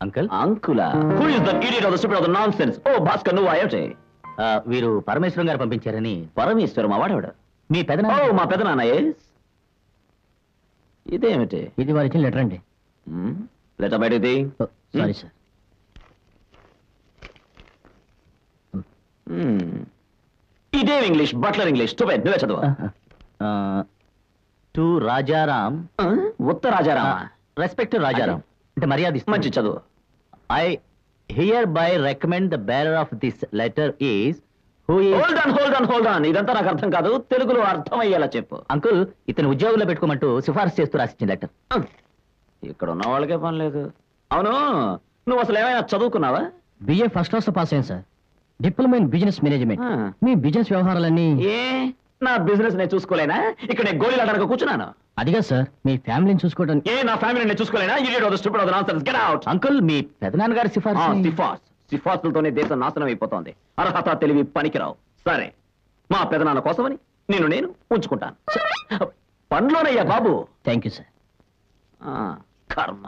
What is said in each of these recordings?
Uncle? అంకులా? Who is the idiot of the stupid of the nonsense ఓ భాస్కర్ నువ్వు ఆ, వీరు పరమేశ్వరం గారు పంపించారని. పరమేశ్వరం వాడవాడు మీ పెదన ఓ మా పెదనాన్న ఎస్ ఇదేమిటి? ఇది వారు ఇచ్చిన లెటర్ అండి. లెటర్ బయటది సారీ సార్ ఇదేం ఇంగ్లీష్ బట్లర్ ఇంగ్లీష్. టు నువ్వే చదువు. టు రాజారాం. ఆ, ఉత్తరాజారామా రెస్పెక్ట్ రాజారాం. అంటే మర్యాద మంచి చదువు. I hereby recommend the bearer of this letter is hold on hold on hold on ఇదంతా నాకు అర్థం కాదు. తెలుగులో అర్థమయ్యేలా చెప్పు. అంకుల్ ఇతను ఉద్యోగంలో పెట్టుకోమంటూ సిఫార్సు చేస్తూ రాసిచ్చిన లెటర్ ఇక్కడ ఉన్న వాళ్ళకే పని లేదు. అవును. నువ్వు అసలు ఏమైనా చదువుకున్నావా? బిఏ ఫస్ట్ క్లాస్ పాస్ అయ్యాను sir diploma in business management. Me business వ్యవహారాలన్నీ ఏ? నా బిజినెస్ నేను చూసుకోలేనా? ఇక్కడ గోళీలు ఆడడానికి కూర్చున్నాను. అదిగా సార్ మీ ఫ్యామిలీని చూసుకోవడం. ఏ నా ఫ్యామిలీ నేను చూసుకోలేనా? Idiot of the stupid of the nonsense get out uncle మీ పెదనాన్న గారి సిఫార్సు సిఫార్స్. సిఫార్సులతోనే దేశం నాశనం అయిపోతోంది. అర్హత తెలివి పనికిరావు. సరే మా పెదనాన్న కోసమని నేను నేను ఉంచుకుంటాను. పండ్లోనయ్యా బాబు. థ్యాంక్ యూ సార్ ఆ, కర్మ.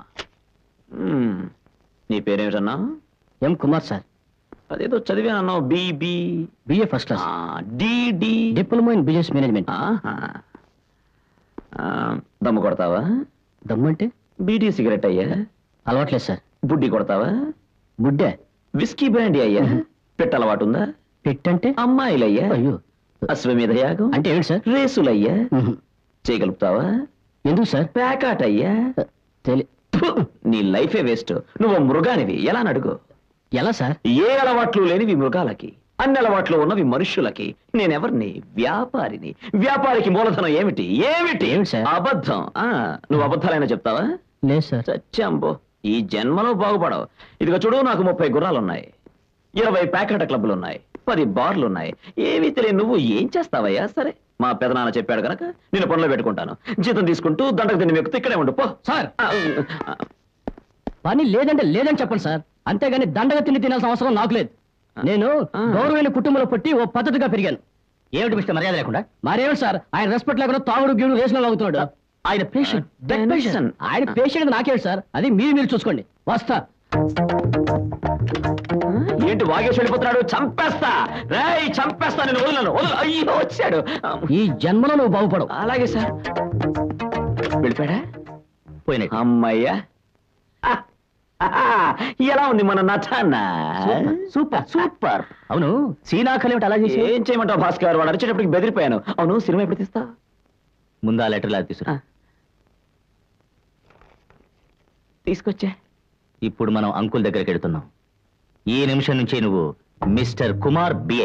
నీ పేరేమిటన్నా? M Kumar sir. అదేదో చదివానన్నావు B B BA first class. D D diploma in business management. దమ్ము కొడతావా? దమ్మంటే? బీడీ సిగరెట్ అయ్యా. అలవాట్లేదు సార్. బుడ్డి కొడతావా? గుడ్డే విస్కీ బ్రాండీ అయ్యా. పెట్ట అలవాటు ఉందా పెట్టంటే? అమ్మాయిలయ్యా. అయ్యో. అశ్వమేధ యాగం అంటే ఏమిటి సార్? రేసులయ్యా. చేయగలుగుతావా ఎందుకు సార్? ప్యాకాట్ అయ్యా తెలి నీ లైఫే వేస్ట్. నువ్వు మృగానివి. ఎలా నడుగు? ఎలా సార్? ఏ అలవాట్లు లేనివి మృగాలకి. అన్ని అలవాట్లు ఉన్నవి మనుష్యులకి. నేనెవర్ని? వ్యాపారిని. వ్యాపారికి మూలధనం ఏమిటి? ఏమిటి? ఏమిటి సార్? అబద్ధం. ఆ నువ్వు అబద్ధాలైనా చెప్తావా? లేదు సార్. సత్యాంబో ఈ జన్మలో బాగుపడవు. ఇదిగో చూడు నాకు ముప్పై గుర్రాలు ఉన్నాయి ఇరవై ప్యాకెట్ క్లబ్లు ఉన్నాయి పది బార్లు ఉన్నాయి ఏమీ తెలియని నువ్వు ఏం చేస్తావయ్యా? సరే మా పెదనాన్న చెప్పాడు గనక నేను పనిలో పెట్టుకుంటాను. జీతం తీసుకుంటూ దండకు తిని మెక్కుతూ ఇక్కడే ఉండు పో. సార్! ఆ, ఆ, పని లేదంటే లేదని చెప్పండి సార్. అంతేగాని దండగా తిండి తినాల్సిన అవసరం నాకు లేదు. నేను ఆ. గౌరవమైన కుటుంబంలో పుట్టి ఓ పద్ధతిగా పెరిగాను. ఏమిటి మిస్టర్ మర్యాద లేకుండా? మరేమిటి సార్? ఆయన రెస్పెక్ట్ లేకుండా తాగుడు గీడు రేసులో లాగుతున్నాడు ఆయన పేషెంట్ బ్లడ్ Benson. పేషెంట్. ఆయన పేషెంట్ నాకేమిటి సార్? అది మీరు మీరు చూసుకోండి. వస్తా. ఏంటి వాగేసి వెళ్ళిపోతున్నాడు? చంపేస్తా. రేయ్ చంపేస్తా. నేను వదలను. వదలు అయ్యో వచ్చాడు. ఈ జన్మలో నువ్వు బాగుపడవు. అలాగే సార్. వెళ్ళిపోయాడా? పోయినట్టు అమ్మయ్యా. ఎలా ఉంది మన నటాన్న సూపర్. సూపర్. అవును సీనాఖలు ఏమిటి అలా చేసి ఏం చేయమంటావు భాస్కర్ వాడు అరిచేటప్పటికి బెదిరిపోయాను. అవును సినిమా ఎప్పుడు తీస్తా? ముందు ఆ లెటర్ లాగా తీసుకురా తీసుకొచ్చా. ఇప్పుడు మనం అంకుల్ దగ్గరికి వెళ్తున్నాం. ఈ నిమిషం నుంచి నువ్వు మిస్టర్ కుమార్ బిఏ